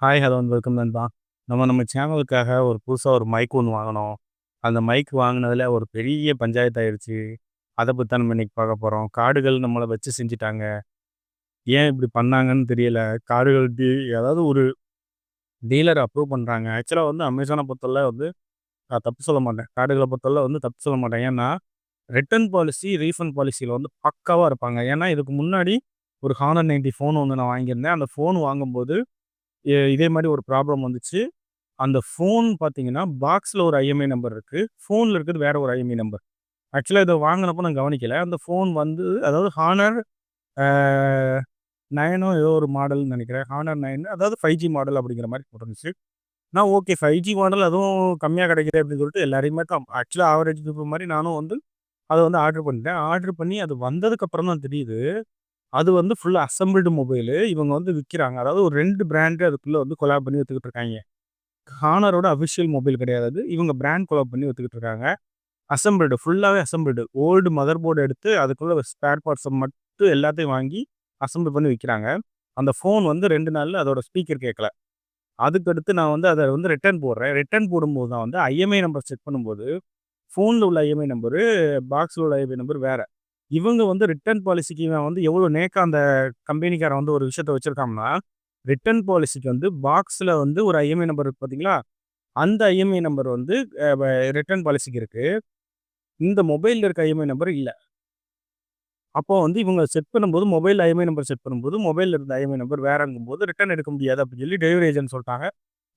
Hi hello welcome நண்பா. நம்ம நம்ம சேனலுக்காக ஒரு புதுசாக ஒரு மைக் ஒன்று வாங்கினோம். அந்த மைக் வாங்கினதில் ஒரு பெரிய பஞ்சாயத்து ஆயிடுச்சு. அதை பற்றி தான் நம்ம இன்றைக்கி பார்க்க போகிறோம் காடுகள் நம்மளை வச்சு செஞ்சுட்டாங்க. ஏன் இப்படி பண்ணாங்கன்னு தெரியல. காடுகள் டீ ஏதாவது ஒரு டீலர் அப்ரூவ் பண்ணுறாங்க ஆக்சுவலாக வந்து அமேசானை பொறுத்தவரை வந்து நான் தப்பு சொல்ல மாட்டேன். காடுகளை பொறுத்தவரை வந்து தப்பு சொல்ல மாட்டேன். ஏன்னா ரிட்டர்ன் பாலிசி ரீஃபண்ட் பாலிசியில் வந்து பக்காவாக இருப்பாங்க. ஏன்னா இதுக்கு முன்னாடி ஒரு ஹானர் நைன்ட்டி ஃபோன் ஒன்று நான் வாங்கியிருந்தேன். அந்த ஃபோன் வாங்கும்போது இதே மாதிரி ஒரு ப்ராப்ளம் வந்துச்சு. அந்த ஃபோன் பார்த்தீங்கன்னா பாக்ஸில் ஒரு ஐஎம்ஐ நம்பர் இருக்குது ஃபோனில் இருக்கிறது வேறு ஒரு ஐஎம்ஐ நம்பர். ஆக்சுவலாக இதை வாங்கினப்போ நான் கவனிக்கலை. அந்த ஃபோன் வந்து அதாவது ஹானர் நைனோ ஏதோ ஒரு மாடல்னு நினைக்கிறேன். ஹானர் நைன் அதாவது ஃபைவ் ஜி மாடல் அப்படிங்கிற மாதிரி போட்டுருந்துச்சு. நான் ஓகே ஃபைவ் ஜி மாடல் அதுவும் கம்மியாக கிடைக்குது அப்படின்னு சொல்லிட்டு எல்லாரையுமே தான் ஆக்சுவலாக ஆவரேஜ் மாதிரி நானும் வந்து அதை வந்து ஆர்டர் பண்ணிட்டேன். ஆர்டர் பண்ணி அது வந்ததுக்கப்புறம் தான் தெரியுது. அது வந்து ஃபுல்லாக அசம்பிள்டு மொபைலு இவங்க வந்து விற்கிறாங்க அதாவது ஒரு ரெண்டு பிராண்டு அதுக்குள்ளே வந்து கொலாப் பண்ணி விற்றுக்கிட்டு இருக்காங்க. ஹானரோட அஃபிஷியல் மொபைல் கிடையாது இவங்க பிராண்ட் கொலாப் பண்ணி விற்றுக்கிட்டு இருக்காங்க. அசம்பிள்டு ஃபுல்லாகவே அசம்பிள்டு ஓல்டு மதர் போர்டு எடுத்து அதுக்குள்ளே ஸ்பேர் பார்ட்ஸை மட்டும் எல்லாத்தையும் வாங்கி அசம்பிள் பண்ணி விற்கிறாங்க அந்த ஃபோன் வந்து ரெண்டு நாளில் அதோட ஸ்பீக்கர் கேட்கல அதுக்கடுத்து நான் வந்து அதை வந்து ரிட்டர்ன் போடுறேன். ரிட்டர்ன் போடும்போது தான் வந்து ஐஎம்ஐ நம்பர் செக் பண்ணும்போது ஃபோனில் உள்ள ஐஎம்ஐ நம்பரு பாக்ஸில் உள்ள ஐஎம்ஐ நம்பர் வேறு. இவங்க வந்து ரிட்டர்ன் பாலிசிக்கு இவன் வந்து எவ்வளோ நேக்கா அந்த கம்பெனிக்காரன் வந்து ஒரு விஷயத்த வச்சுருக்காங்கன்னா ரிட்டர்ன் பாலிசிக்கு வந்து பாக்ஸில் வந்து ஒரு ஐஎம்ஐ நம்பர் இருக்குது பார்த்தீங்களா அந்த ஐஎம்ஐ நம்பர் வந்து ரிட்டர்ன் பாலிசிக்கு இருக்குது இந்த மொபைலில் இருக்க ஐஎம்ஐ நம்பர் இல்லை. அப்போ வந்து இவங்க செட் பண்ணும்போது மொபைல் ஐஎம்ஐ நம்பர் செட் பண்ணும்போது மொபைலில் இருந்த ஐஎம்ஐ நம்பர் வேறங்கும் போது ரிட்டர்ன் எடுக்க முடியாது அப்படின்னு சொல்லி டெலிவரி ஏஜென்ட் சொல்லிட்டாங்க.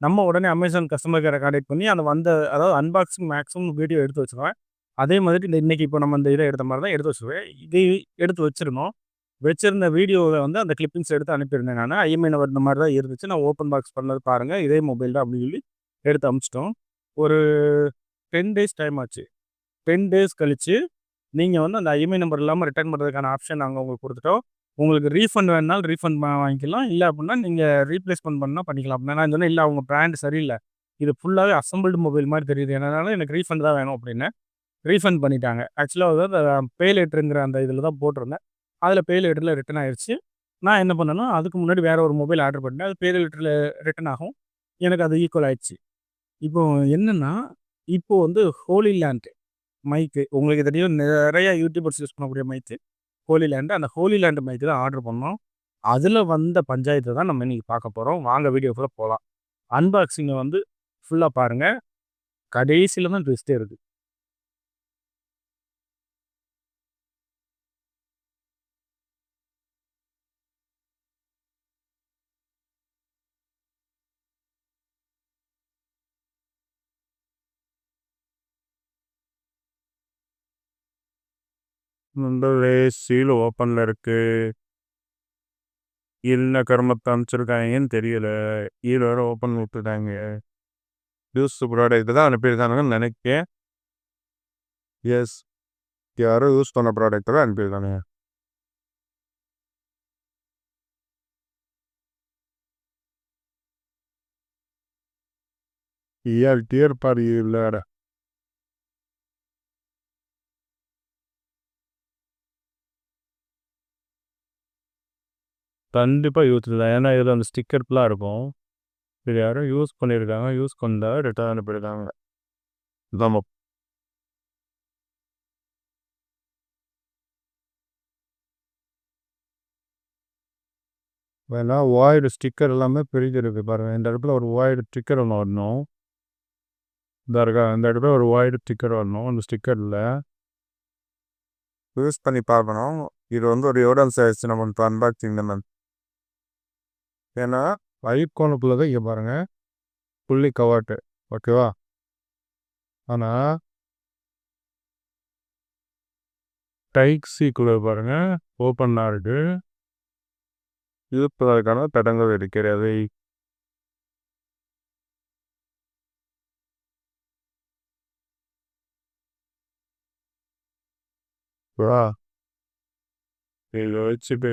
நம்ம உடனே அமேசான் கஸ்டமர் கேரை கான்டாக்ட் பண்ணி அந்த வந்த அதாவது அன்பாக்சிங் மேக்ஸிமம் வீடியோ எடுத்து வச்சுருவேன். அதே மாதிரி இந்த இன்னைக்கு இப்போ நம்ம இந்த இதை எடுத்த மாதிரி தான் எடுத்து வச்சுருவேன் இது எடுத்து வச்சிருந்தோம். வச்சிருந்த வீடியோவை வந்து அந்த கிளிப்பிங்ஸ் எடுத்து அனுப்பியிருந்தேன் நான். ஐஎம்ஐ நம்பர் இந்த மாதிரி தான் இருந்துச்சு. நான் ஓப்பன் பாக்ஸ் பண்ணது பாருங்கள் இதே மொபைல் தான் அப்படின்னு சொல்லி எடுத்து அனுப்பிச்சிட்டோம். ஒரு டென் டேஸ் டைம் ஆச்சு. டென் டேஸ் கழித்து நீங்கள் வந்து அந்த ஐஎம்ஐ நம்பர் இல்லாமல் ரிட்டர்ன் பண்ணுறதுக்கான ஆப்ஷன் நாங்கள் உங்களுக்கு கொடுத்துட்டோம். உங்களுக்கு ரீஃபண்ட் வேணாலும் ரீஃபண்ட் வாங்கிக்கலாம். இல்லை அப்படின்னா நீங்கள் ரீப்ளேஸ்மெண்ட் பண்ணால் பண்ணிக்கலாம். அப்படின்னா நான் சொன்னேன் இல்லை அவங்க பிராண்ட் சரியில்லை. இது ஃபுல்லாகவே அசம்பிள்டு மொபைல் மாதிரி தெரியுது. என்னனால எனக்கு ரீஃபண்ட் தான் வேணும் அப்படின்னு. ரீஃபண்ட் பண்ணிட்டாங்க. ஆக்சுவலாக வந்து அந்த பே லெட்டருங்கிற அந்த இதில் தான் போட்டிருந்தேன். அதில் பே லெட்டரில் ரிட்டன் ஆயிடுச்சு நான் என்ன பண்ணேன்னா அதுக்கு முன்னாடி வேறு ஒரு மொபைல் ஆர்டர் பண்ணேன் அது பே லெட்டரில் ரிட்டன் ஆகும். எனக்கு அது ஈக்குவல் ஆயிடுச்சு. இப்போ என்னென்னா இப்போது வந்து ஹோலி லேண்ட் மைக்கு உங்களுக்கு தெரியும் நிறையா யூடியூபர்ஸ் யூஸ் பண்ணக்கூடிய மைக்கு ஹோலி லேண்டு அந்த ஹோலி லேண்டு மைக்கு தான் ஆர்டர் பண்ணோம். அதில் வந்த பஞ்சாயத்தை தான் நம்ம இன்றைக்கி பார்க்க போகிறோம் வாங்க வீடியோக்குள்ளே போகலாம் அன்பாக்சிங்கை வந்து ஃபுல்லாக பாருங்கள் கடைசியில் தான் ட்விஸ்ட்டே இருக்குது நண்பர்களே சீல் ஓப்பனில் இருக்கு. என்ன கர்மத்தை அனுப்பிச்சிருக்காங்கன்னு தெரியல. கீழே வேறு ஓப்பன் விட்டுட்டாங்க. யூஸ் ப்ராடக்ட் தான் அனுப்பியிருக்கானுங்கன்னு நினைக்கிறேன் எஸ் யாரோ யூஸ் பண்ண ப்ராடக்ட் தான் அனுப்பியிருக்காங்க. ஏன் டியர் பாரு இல்லைடா கண்டிப்பாக யூஸ் தான் ஏன்னா இதில் அந்த ஸ்டிக்கர்லாம் இருக்கும். இது யாரும் யூஸ் பண்ணியிருக்காங்க யூஸ் பண்ணா ரிட்டர்ன் அனுப்பியிருக்காங்க நம்ம வேணா வாய்டு ஸ்டிக்கர் எல்லாமே பிரிஞ்சிருக்கு பாருங்கள் இந்த இடத்துல ஒரு வாய்டு ஸ்டிக்கர் ஒன்று வரணும். இந்த இருக்கா இந்த இடத்துல ஒரு வாய்டு ஸ்டிக்கர் வரணும் அந்த ஸ்டிக்கரில் யூஸ் பண்ணி பார்க்கணும். இது வந்து ஒரு எவிடன்ஸ் ஆயிடுச்சு. நம்ம அன்பாக்சிங் நம்ம ஏன்னா ஐகோனுக்குள்ளே தான் இங்கே பாருங்கள் புள்ளி கவாட்டு. ஓகேவா ஆனால் டைக் சீக்குள்ளே பாருங்கள் ஓப்பன் இருக்கு இருப்பதற்கான தடங்கள் இருக்கிறது இதை வச்சுட்டு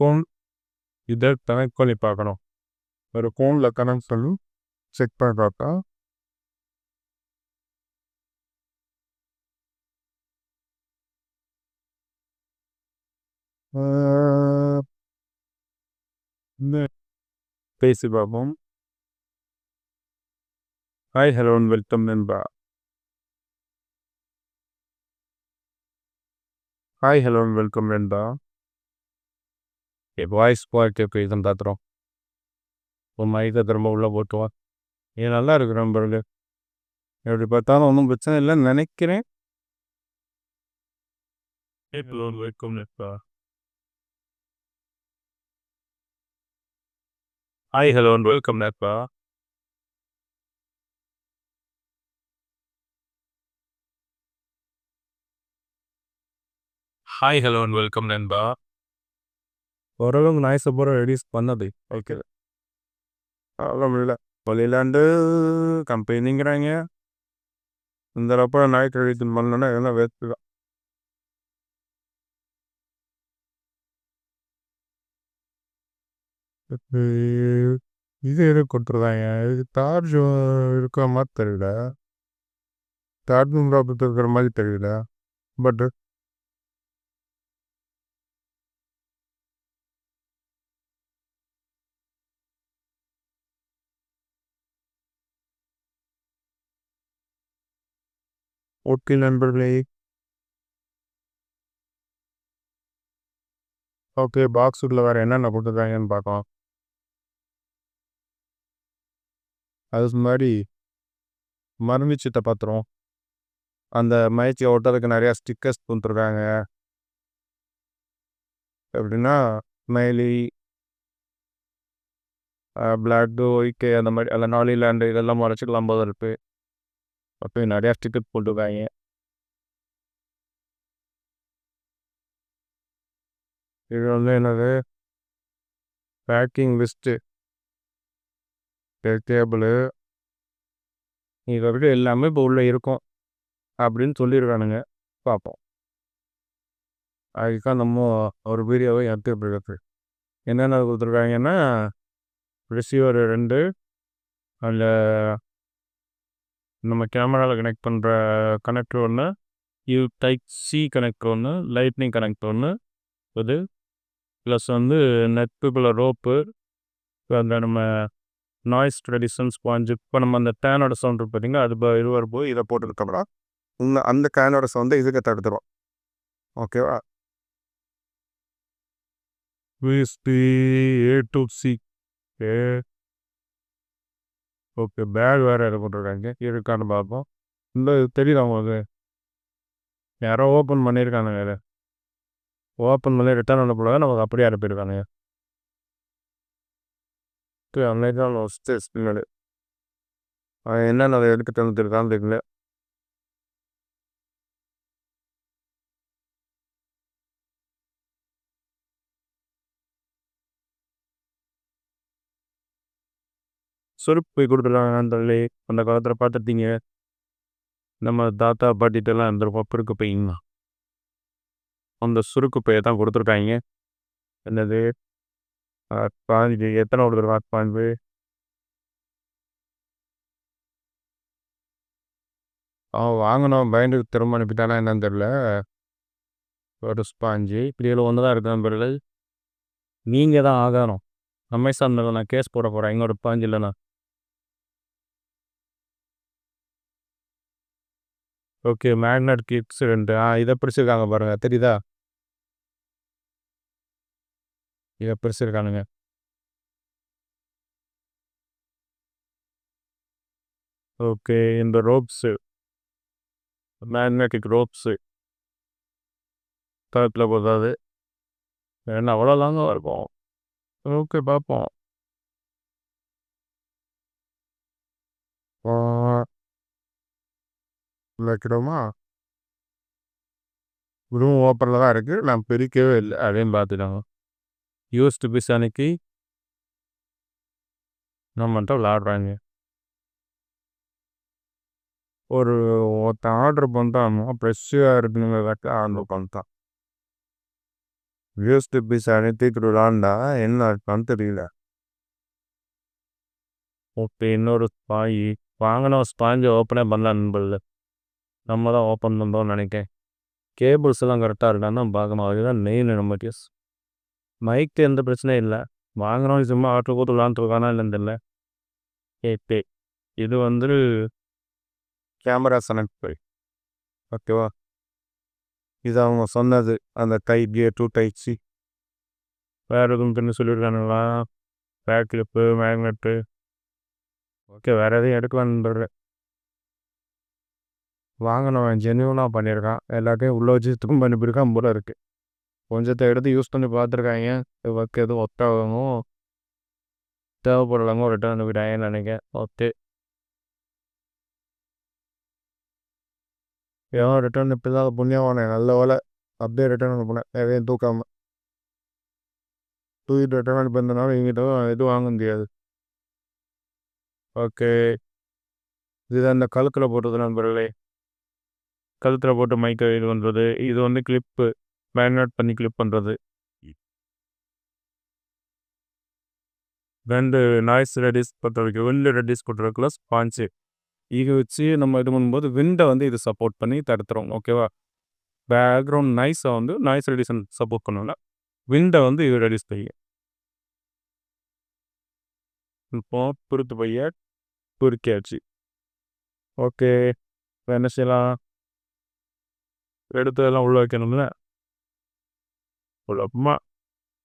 ஃபோன் இதை கனெக்ட் பண்ணி பார்க்கணும் ஒரு ஃபோனில் கனெக்ட் பண்ணி செக் பண்ணி பார்த்தா இந்த பேசி பார்ப்போம் ஹாய் ஹலோ வெல்கம் நண்பா ஹாய் ஹலோ வெல்கம் நண்பா வாய்ஸ் குவாலிட்டி இப்போ இதுன்னு பார்த்துறோம் ஒரு மைக்கை திரும்ப உள்ளே போட்டுவோம் இது நல்லா இருக்கு நண்பர்களே. எப்படி பார்த்தாலும் ஒன்றும் பிரச்சனை இல்லைன்னு நினைக்கிறேன். வெல்கம் ஹாய் ஹலோ வெல்கம் நண்பா ஹாய் ஹலோ வெல்கம் நண்பா? ஓரளவுக்கு நாய்ஸை பூரா ரெடியூஸ் பண்ணது ஓகே அவ்வளோ வெளியிலாண்டு கம்பெனிங்கிறாங்க இந்த அளப்ப நாய் கழித்து பண்ணோன்னா இதெல்லாம் வேஸ்ட்டு தான் இது எது கொடுத்துருந்தாங்க இது சார்ஜ் இருக்கிற மாதிரி தெரியல ப்ராப்ளம் இருக்கிற மாதிரி தெரியல பட் ஓகே நண்பர்களே ஓகே பாக்ஸ் உள்ள வேறு என்னென்ன கொடுத்துருக்காங்கன்னு பார்க்கலாம். அதுக்கு முன்னாடி மருந்துச்சத்தை பார்த்துருவோம். அந்த மயச்சி ஒட்டுறதுக்கு நிறையா ஸ்டிக்கர்ஸ் கொடுத்துருக்காங்க. எப்படின்னா மெயிலி பிளாக் ஒய்கே அந்த மாதிரி அந்த நாளிலாண்டு இதெல்லாம் மறைச்சிக்கலாம் போது இருக்குது அப்போ நிறையா ஸ்டிக்கர் போட்டுருக்காங்க இது வந்து என்னது? Packing list. டேபிளு. இது வரைக்கும் எல்லாமே இப்போ உள்ளே இருக்கும். அப்படின்னு சொல்லியிருக்கானுங்க பார்ப்போம் அதுக்காக நம்ம ஒரு வீடியோவை எடுத்துக்கிட்டு என்னென்ன கொடுத்துருக்காங்கன்னா ரிசீவர் ரெண்டு அதில் நம்ம கேமராவில் கனெக்ட் பண்ணுற கனெக்டர் ஒன்று யூ டைப் சி கனெக்டர் ஒன்று லைட்னிங் கனெக்டர் ஒன்று இது. ப்ளஸ் வந்து நெட்டுக்குள்ள ரோப்பு அந்த நம்ம நாய்ஸ் ட்ரெடிஷன் ஸ்பாஞ்சு இப்போ நம்ம அந்த டேனோட சவுண்ட் பார்த்தீங்கன்னா அது இது வரும்போது இதை போட்டுருக்கோம்னா இந்த அந்த கேனோட சவுண்டை இதுக்கு தடுத்துடும் ஓகேவா USB A to C A okay. Bag வேறு எது போட்டிருக்காங்க இருக்கான்னு பார்ப்போம் இந்த தெரியுதா உங்களுக்கு? யாரோ ஓப்பன் பண்ணியிருக்காங்க இது. ஓப்பன் பண்ணி ரிட்டர்ன் அனுப்பல நமக்கு அப்படியே அனுப்பியிருக்கானுங்க. அன்னைக்கு ஃபஸ்ட்டு பின்னாடி என்னென்ன அதை எடுத்துட்டு வந்துருக்கான்னு தெரியல. சுருப்பு கொடுத்துருக்காங்க நண்பர்களே அந்த காலத்தில் பார்த்துருந்தீங்க நம்ம தாத்தா பாட்டிகிட்டலாம் இருந்திருப்போம். பிறகு பையன் அந்த சுருக்கு பையை தான் கொடுத்துருக்காங்க என்னது? பாஞ்சு எத்தனை கொடுத்துருக்கா பாஞ்சு அவன் வாங்கினோம் பயந்துக்கு திரும்ப அனுப்பிட்டானா என்னன்னு தெரில. ஒரு ஸ்பாஞ்சு. இப்படியில் ஒன்று தான் இருக்கு நண்பர்கள் நீங்கள் தான் ஆகாரம் அமேசானில் நான் கேஸ் போட போகிறேன் எங்களோட பாஞ்சு இல்லைண்ணா ஓகே. மேக்னட் கிட்ஸ் ரெண்டு. ஆ இதை பிடிச்சிருக்காங்க பாருங்கள் தெரியுதா? இதை பிரிச்சிருக்கானுங்க ஓகே. இந்த ரோப்ஸு. Magnetic ropes. கழுத்தில் போதாது. என்ன அவ்வளோ லாங்காக இருக்கும் ஓகே பார்ப்போம். வைக்கிறோமா ரூம் ஓப்பனில் தான் இருக்குது நான் பிரிக்கவே இல்லை. அப்படின்னு பார்த்துட்டாங்க யூஸ்டு பிஸ் அன்னைக்கு நம்மகிட்ட விளாடுறாங்க ஒரு ஒருத்தன் ஆர்டர் பண்ணிட்டானோ ஃப்ரெஷ்ஷாக இருக்குங்கிறதாக்க ஆர்டர் பண்ணிட்டான். யூஸ்டு பீஸ் அனைத்துக்கு விளாண்டா என்ன இருக்கான்னு தெரியல. ஓகே இன்னொரு ஸ்பாய் வாங்கின ஸ்பாஞ்சை ஓப்பனே பண்ணலாம் நண்பர்கள். நம்ம தான் ஓப்பன் பண்ணுறோம்னு நினைக்கிறேன். கேபிள்ஸ் எல்லாம் கரெக்டாக இருக்கான்னு பார்க்கணும் அதுதான் மெயின் நம்ம கேஸ் மைக்கு எந்த பிரச்சனையும் இல்லை. வாங்குறோம் சும்மா ஆட்டோ போட்டு விளாண்டுருக்கானா இல்லைன்னு தெரியல. ஏ இது வந்து கேமரா கனெக்ட் ஓகேவா இது அவங்க சொன்னது. அந்த type A to type C வேறு எதுவும் பின்னு சொல்லியிருக்கானுங்களா பேக் கிளிப்பு மேக்னெட்டு ஓகே வேறு எதையும் எடுக்கலான்னு வாங்கினவன் ஜென்யூனாக பண்ணியிருக்கான். எல்லாத்தையும் உள்ளே வச்சு பண்ணி அனுப்பியிருக்கான் போல இருக்குது கொஞ்சத்தை எடுத்து யூஸ் பண்ணி பார்த்துருக்காங்க. ஒர்க் எதுவும் ஒர்க் ஆகணும் தேவைப்படலாமோ ரிட்டர்ன் அனுப்பிட்டாங்கன்னு நினைக்கிறேன். ஓகே ஏன் ரிட்டர்ன் இப்படி தான் புண்ணியவானே நல்ல வேலை அப்படியே ரிட்டர்ன் அனுப்புனேன். எதையும் தூக்காமல் தூக்கிட்டு ரிட்டர்ன் அனுப்பியிருந்தனால எங்கிட்ட எதுவும் வாங்க முடியாது. ஓகே. இதுதான் இந்த கழுத்தில் போட்டது நண்பர்களே. கழுத்தில் போட்டு மைக்கை இது பண்ணுறது இது வந்து கிளிப்பு மேக்னட் பண்ணி கிளிப் பண்ணுறது ரெண்டு நாய்ஸ் ரெடியூஸ் பொறுத்த வரைக்கும் விண்டு ரெடியூஸ் பண்ணுறதுக்குள்ள ஸ்பான்ச்சு இது வச்சு நம்ம இது பண்ணும்போது விண்டை வந்து இது சப்போர்ட் பண்ணி தடுத்துரும் ஓகேவா பேக்ரவுண்ட் நாய்ஸை வந்து நாய்ஸ் ரெடியூஷன் சப்போர்ட் பண்ணல விண்டை வந்து இது ரெடியூஸ் பையன் இப்போ பொறுத்து பைய பொறுக்கியாச்சு ஓகே என்ன செய்யலாம்? எடுத்ததெல்லாம் உள்ள வைக்கணும்ல உள்ள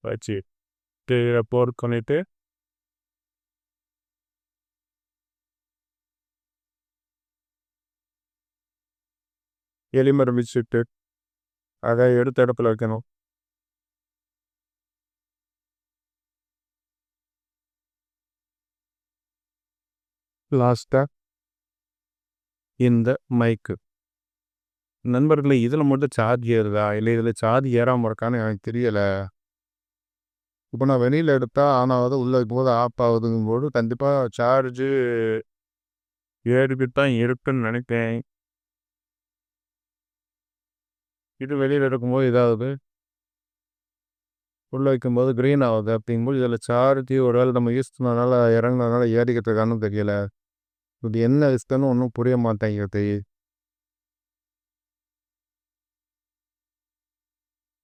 வச்சு போர் பண்ணிட்டு எலிமரம் வச்சுட்டு அதை எடுத்த இடத்துல வைக்கணும். லாஸ்ட்டாக இந்த மைக்கு. நண்பர்களே இதில் மட்டும் சார்ஜ் ஏறுதா? இல்லை இதில் சார்ஜ் ஏறாமல் இருக்கான்னு எனக்கு தெரியலை. இப்போ நான் வெளியில் எடுத்தால் ஆன் ஆகுது உள்ளே போது ஆஃப் ஆகுதுங்கும்போது கண்டிப்பாக சார்ஜு ஏறிக்கிட்டு தான் இருக்குன்னு நினைக்கிறேன். இது வெளியில் எடுக்கும்போது இதாகுது. உள்ளே வைக்கும்போது க்ரீன் ஆகுது அப்படிங்கும்போது இதில் சார்ஜ் ஒரு வேளை நம்ம யூஸ் பண்ணதுனால இறங்குனதுனால ஏறிக்கிட்டு இருக்கான்னு தெரியல. இது என்ன ரிஸ்க்குன்னு ஒன்றும் புரிய மாட்டேங்கிறது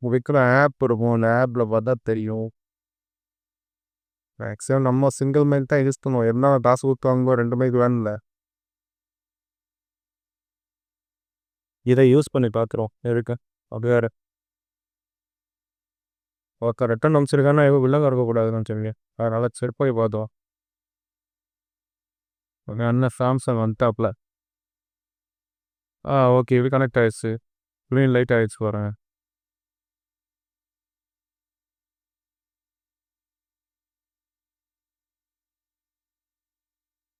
விற்கிற ஆப் இருக்கும். அந்த ஆப்பில் பார்த்தா தெரியும். மேக்ஸிமம் நம்ம சிங்கிள் மைல் தான் யூஸ் பண்ணுவோம். என்ன காசு கொடுத்தாங்க ரெண்டு மைக் வேணும்ல. இதை யூஸ் பண்ணி பார்க்குறோம். இருக்கு. அப்படியே வேறு. ஓகே ரிட்டன் அனுப்பிச்சிருக்கானா எவ்வளோ வில்லங்க இருக்கக்கூடாதுன்னு சொல்லி அதனால் செட் போய் பார்த்தோம் ஓகே அண்ணன் சாம்சங் வந்துட்டாப்ல ஆ ஓகே இது கனெக்ட் ஆயிடுச்சு. க்ரீன் லைட் ஆயிடுச்சு வரேன்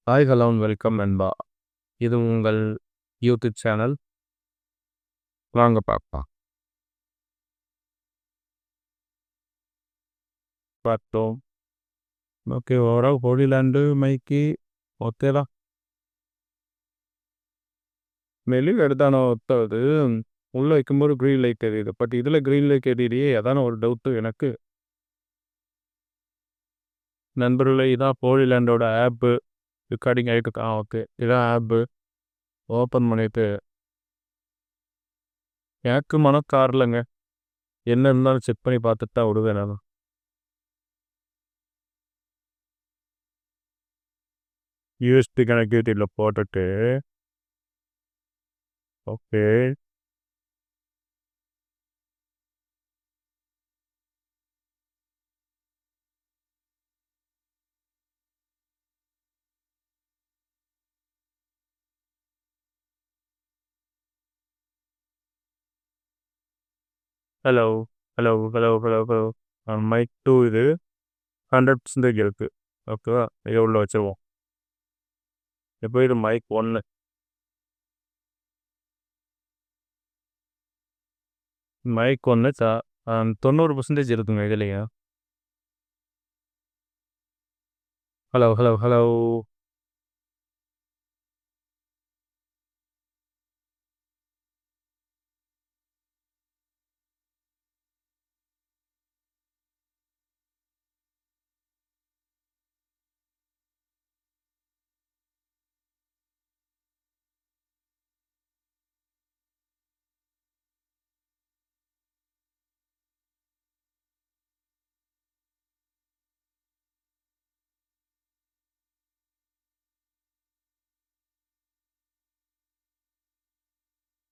ஹாய் ஹலோ வெல்கம் நண்பா. இது உங்கள் யூடியூப் சேனல் வாங்க பார்க்கலாம் பார்த்தோம் ஓகே ஓவரால் ஹோலிலேண்டு மைக்கு ஓகேதா மெலிவ் வெளியில் எடுத்தானோ ஒத்தது. உள்ளே வைக்கும்போது க்ரீன் லைட் எரியுது பட் இதில் க்ரீன் லைட் தெரியலையே அதான ஒரு டவுட்டு எனக்கு. நண்பர்களே இதான் ஹோலிலேண்டோட ஆப்பு ரெக்கார்டிங் ஆகிட்டு ஆ ஓகே இதான் ஆப்பு ஓப்பன் பண்ணிவிட்டு எனக்கு மனம் காரலைங்க என்ன இருந்தாலும் செக் பண்ணி பார்த்துட்டு தான் விடுவேன் நான். யூஎஸ்பி கனெக்டிவிட்டியில் போட்டுட்டு. Okay hello hello hello hello hello mic two இது ஹண்ட்ரட் பர்சன்டேஜ் இருக்குது ஓகேவா இதை உள்ளே வச்சுருவோம். இப்போ இது மைக் ஒன்று மைக் ஒன்று சா? தொண்ணூறு பர்சன்டேஜ் இருக்குங்க இதுலையா. ஹலோ ஹலோ ஹலோ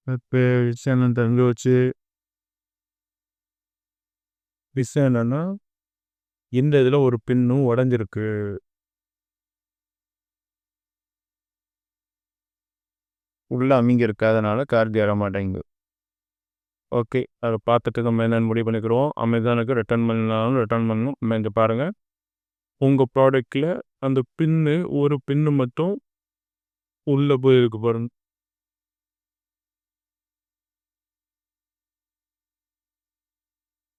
இப்போ விஷயம் என்னன்னு வச்சு விஷயம் என்னன்னா இந்த இதில் ஒரு பின்னும் உடஞ்சிருக்கு உள்ள அமைங்க இருக்கு கார் ஏற மாட்டேங்குது ஓகே அதை பார்த்துட்டு நம்ம என்னென்னு முடிவு பண்ணிக்கிறோம் அமேசானுக்கு ரிட்டர்ன் பண்ணாலும் ரிட்டர்ன் பண்ணணும் நம்ம இங்கே பாருங்கள் உங்கள் ப்ராடக்டில் அந்த பின்னு ஒரு பின்னு மட்டும் உள்ளே போயிருக்கு பாருங்க